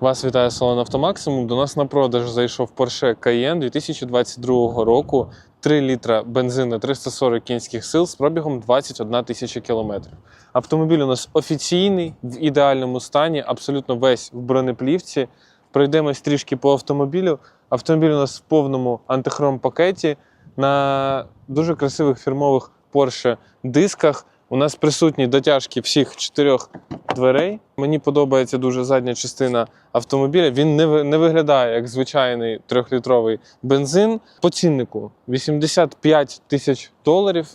Вас вітає салон Автомаксимум. До нас на продаж зайшов Porsche Cayenne 2022 року. 3 літра бензину 340 кінських сил з пробігом 21 тисяча кілометрів. Автомобіль у нас офіційний, в ідеальному стані, абсолютно весь в бронеплівці. Пройдемось трішки по автомобілю. Автомобіль у нас в повному антихром пакеті на дуже красивих фірмових Porsche дисках. У нас присутні дотяжки всіх чотирьох дверей. Мені подобається дуже задня частина автомобіля. Він не, не виглядає як звичайний трьохлітровий бензин. По ціннику 85 тисяч доларів.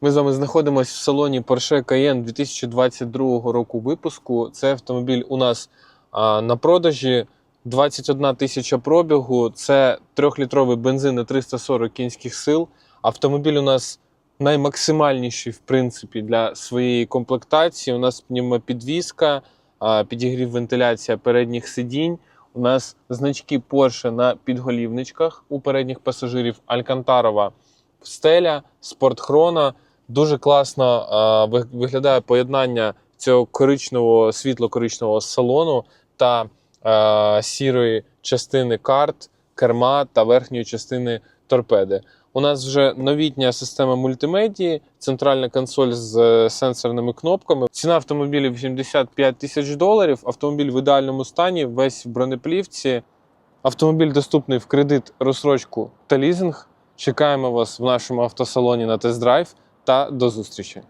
Ми з вами знаходимося в салоні Porsche Cayenne 2022 року випуску. Це автомобіль у нас а, на продажі. 21 тисяча пробігу. Це трьохлітровий бензин на 340 кінських сил. Автомобіль у нас наймаксимальніший, в принципі, для своєї комплектації. У нас пневмопідвізка, підігрів вентиляція передніх сидінь. У нас значки Porsche на підголівничках у передніх пасажирів Алькантарова стеля, спортхрона. Дуже класно виглядає поєднання цього коричневого, світло-коричневого салону та сірої частини карт, керма та верхньої частини торпеди. У нас вже новітня система мультимедії, центральна консоль з е, сенсорними кнопками. Ціна автомобілів 85 тисяч доларів. Автомобіль в ідеальному стані, весь в бронеплівці. Автомобіль доступний в кредит, розсрочку та лізинг. Чекаємо вас в нашому автосалоні на тест-драйв та до зустрічі.